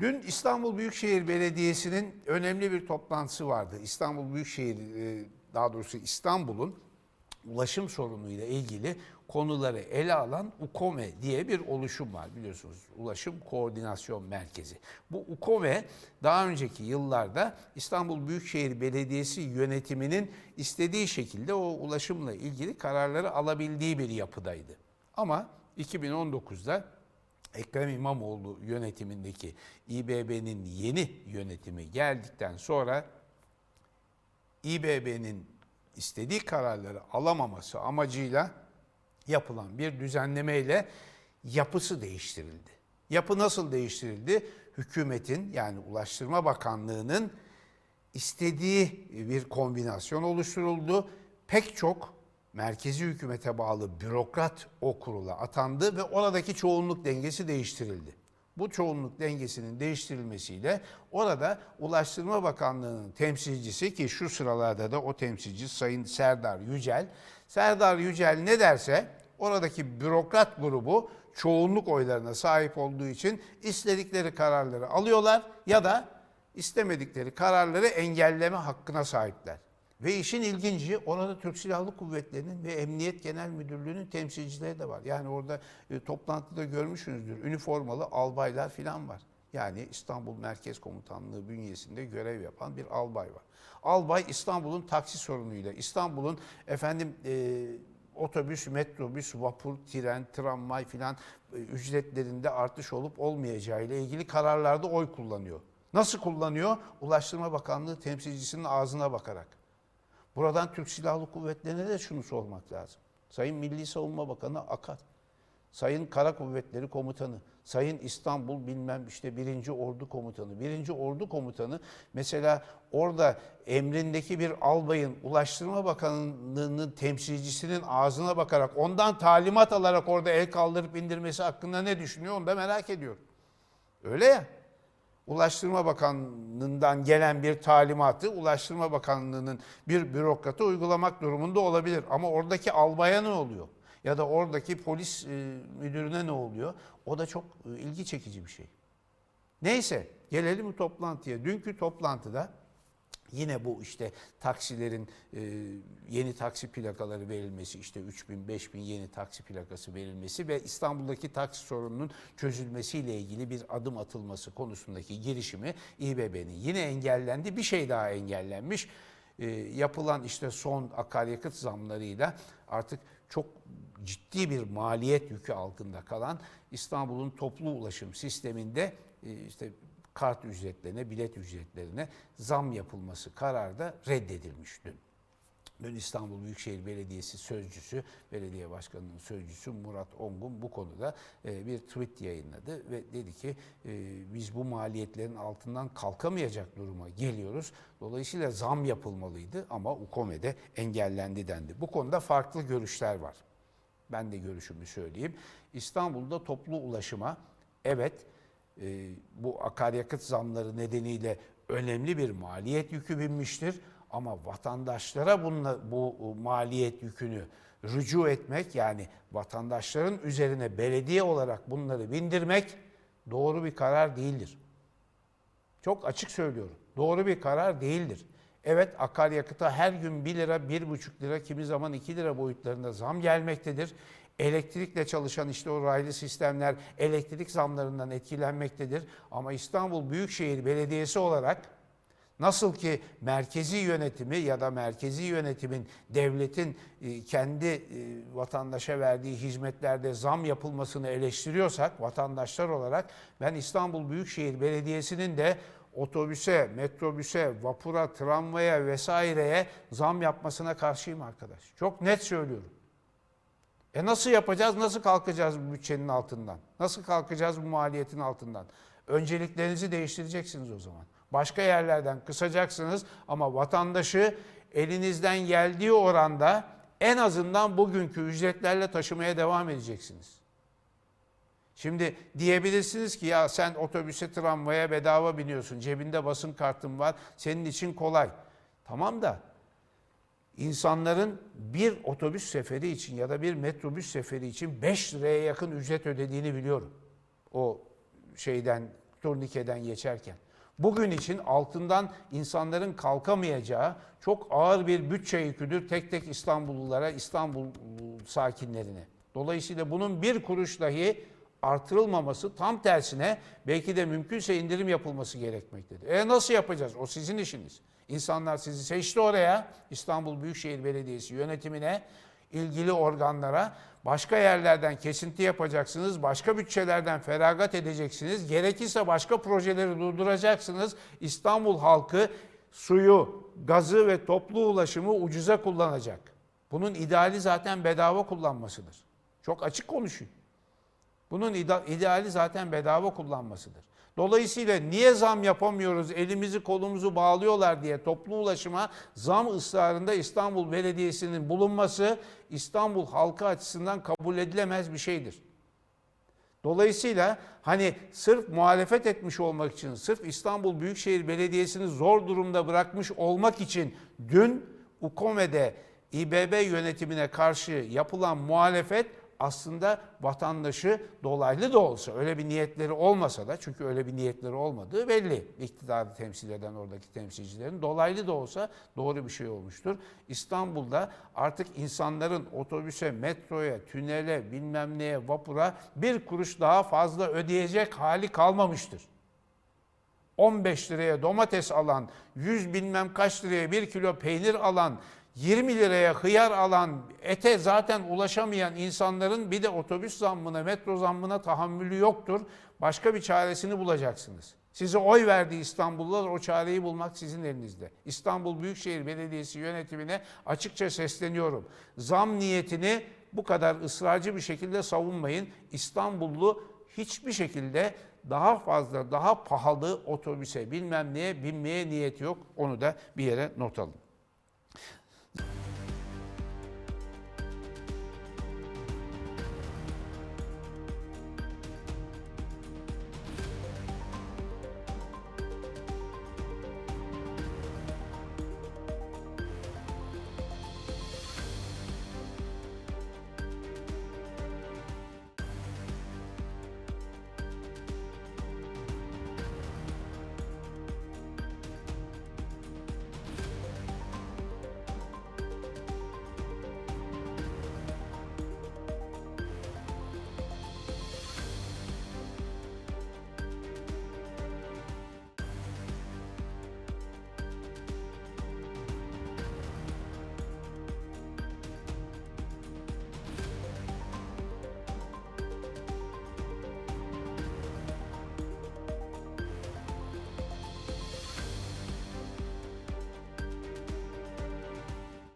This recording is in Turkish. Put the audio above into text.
Dün İstanbul Büyükşehir Belediyesi'nin önemli bir toplantısı vardı. İstanbul Büyükşehir, e, daha doğrusu İstanbul'un ulaşım sorunuyla ilgili konuları ele alan UKOME diye bir oluşum var biliyorsunuz. Ulaşım Koordinasyon Merkezi. Bu UKOME daha önceki yıllarda İstanbul Büyükşehir Belediyesi yönetiminin istediği şekilde o ulaşımla ilgili kararları alabildiği bir yapıdaydı. Ama 2019'da Ekrem İmamoğlu yönetimindeki İBB'nin yeni yönetimi geldikten sonra İBB'nin istediği kararları alamaması amacıyla yapılan bir düzenlemeyle yapısı değiştirildi. Yapı nasıl değiştirildi? Hükümetin yani Ulaştırma Bakanlığı'nın istediği bir kombinasyon oluşturuldu. Pek çok merkezi hükümete bağlı bürokrat o atandı ve oradaki çoğunluk dengesi değiştirildi. Bu çoğunluk dengesinin değiştirilmesiyle orada Ulaştırma Bakanlığı'nın temsilcisi ki şu sıralarda da o temsilci Sayın Serdar Yücel. Serdar Yücel ne derse oradaki bürokrat grubu çoğunluk oylarına sahip olduğu için istedikleri kararları alıyorlar ya da istemedikleri kararları engelleme hakkına sahipler. Ve işin ilginci orada Türk Silahlı Kuvvetleri'nin ve Emniyet Genel Müdürlüğü'nün temsilcileri de var. Yani orada e, toplantıda görmüşsünüzdür üniformalı albaylar falan var. Yani İstanbul Merkez Komutanlığı bünyesinde görev yapan bir albay var. Albay İstanbul'un taksi sorunuyla, İstanbul'un efendim e, otobüs, metrobüs, vapur, tren, tramvay filan e, ücretlerinde artış olup olmayacağı ile ilgili kararlarda oy kullanıyor. Nasıl kullanıyor? Ulaştırma Bakanlığı temsilcisinin ağzına bakarak. Buradan Türk Silahlı Kuvvetleri'ne de şunu sormak lazım. Sayın Milli Savunma Bakanı Akar, Sayın Kara Kuvvetleri Komutanı, Sayın İstanbul bilmem işte birinci Ordu Komutanı. Birinci Ordu Komutanı mesela orada emrindeki bir albayın Ulaştırma Bakanlığı'nın temsilcisinin ağzına bakarak ondan talimat alarak orada el kaldırıp indirmesi hakkında ne düşünüyor onu da merak ediyorum. Öyle ya. Ulaştırma Bakanlığı'ndan gelen bir talimatı Ulaştırma Bakanlığı'nın bir bürokratı uygulamak durumunda olabilir. Ama oradaki albaya ne oluyor? Ya da oradaki polis e, müdürüne ne oluyor? O da çok e, ilgi çekici bir şey. Neyse gelelim bu toplantıya. Dünkü toplantıda Yine bu işte taksilerin e, yeni taksi plakaları verilmesi, işte 3000, 5000 yeni taksi plakası verilmesi ve İstanbul'daki taksi sorununun çözülmesiyle ilgili bir adım atılması konusundaki girişimi İBB'nin yine engellendi. Bir şey daha engellenmiş. E, yapılan işte son akaryakıt zamlarıyla artık çok ciddi bir maliyet yükü altında kalan İstanbul'un toplu ulaşım sisteminde e, işte kart ücretlerine, bilet ücretlerine zam yapılması kararı da reddedilmiş dün. Dün İstanbul Büyükşehir Belediyesi sözcüsü, belediye başkanının sözcüsü Murat Ongun bu konuda e, bir tweet yayınladı ve dedi ki e, biz bu maliyetlerin altından kalkamayacak duruma geliyoruz. Dolayısıyla zam yapılmalıydı ama UKOME'de engellendi dendi. Bu konuda farklı görüşler var. Ben de görüşümü söyleyeyim. İstanbul'da toplu ulaşıma evet e, bu akaryakıt zamları nedeniyle önemli bir maliyet yükü binmiştir. Ama vatandaşlara bunla, bu maliyet yükünü rücu etmek yani vatandaşların üzerine belediye olarak bunları bindirmek doğru bir karar değildir. Çok açık söylüyorum. Doğru bir karar değildir. Evet akaryakıta her gün 1 lira, 1,5 lira, kimi zaman 2 lira boyutlarında zam gelmektedir. Elektrikle çalışan işte o raylı sistemler elektrik zamlarından etkilenmektedir. Ama İstanbul Büyükşehir Belediyesi olarak nasıl ki merkezi yönetimi ya da merkezi yönetimin devletin e, kendi e, vatandaşa verdiği hizmetlerde zam yapılmasını eleştiriyorsak vatandaşlar olarak ben İstanbul Büyükşehir Belediyesi'nin de otobüse, metrobüse, vapura, tramvaya vesaireye zam yapmasına karşıyım arkadaş. Çok net söylüyorum. E nasıl yapacağız? Nasıl kalkacağız bu bütçenin altından? Nasıl kalkacağız bu maliyetin altından? Önceliklerinizi değiştireceksiniz o zaman. Başka yerlerden kısacaksınız ama vatandaşı elinizden geldiği oranda en azından bugünkü ücretlerle taşımaya devam edeceksiniz. Şimdi diyebilirsiniz ki ya sen otobüse tramvaya bedava biniyorsun. Cebinde basın kartın var. Senin için kolay. Tamam da insanların bir otobüs seferi için ya da bir metrobüs seferi için 5 liraya yakın ücret ödediğini biliyorum. O şeyden turnikeden geçerken. Bugün için altından insanların kalkamayacağı çok ağır bir bütçe yüküdür tek tek İstanbullulara, İstanbul sakinlerine. Dolayısıyla bunun bir kuruş dahi artırılmaması tam tersine belki de mümkünse indirim yapılması gerekmektedir. E nasıl yapacağız? O sizin işiniz. İnsanlar sizi seçti oraya İstanbul Büyükşehir Belediyesi yönetimine, ilgili organlara başka yerlerden kesinti yapacaksınız, başka bütçelerden feragat edeceksiniz, gerekirse başka projeleri durduracaksınız. İstanbul halkı suyu, gazı ve toplu ulaşımı ucuza kullanacak. Bunun ideali zaten bedava kullanmasıdır. Çok açık konuşun. Bunun ideali zaten bedava kullanmasıdır. Dolayısıyla niye zam yapamıyoruz, elimizi kolumuzu bağlıyorlar diye toplu ulaşıma zam ısrarında İstanbul Belediyesi'nin bulunması İstanbul halkı açısından kabul edilemez bir şeydir. Dolayısıyla hani sırf muhalefet etmiş olmak için, sırf İstanbul Büyükşehir Belediyesi'ni zor durumda bırakmış olmak için dün UKOME'de İBB yönetimine karşı yapılan muhalefet aslında vatandaşı dolaylı da olsa öyle bir niyetleri olmasa da çünkü öyle bir niyetleri olmadığı belli. İktidarı temsil eden oradaki temsilcilerin dolaylı da olsa doğru bir şey olmuştur. İstanbul'da artık insanların otobüse, metroya, tünele, bilmem neye, vapura bir kuruş daha fazla ödeyecek hali kalmamıştır. 15 liraya domates alan, 100 bilmem kaç liraya 1 kilo peynir alan, 20 liraya hıyar alan, ete zaten ulaşamayan insanların bir de otobüs zammına, metro zammına tahammülü yoktur. Başka bir çaresini bulacaksınız. Size oy verdi İstanbullular, o çareyi bulmak sizin elinizde. İstanbul Büyükşehir Belediyesi yönetimine açıkça sesleniyorum. Zam niyetini bu kadar ısrarcı bir şekilde savunmayın. İstanbullu hiçbir şekilde daha fazla, daha pahalı otobüse bilmem neye binmeye niyeti yok. Onu da bir yere not alın.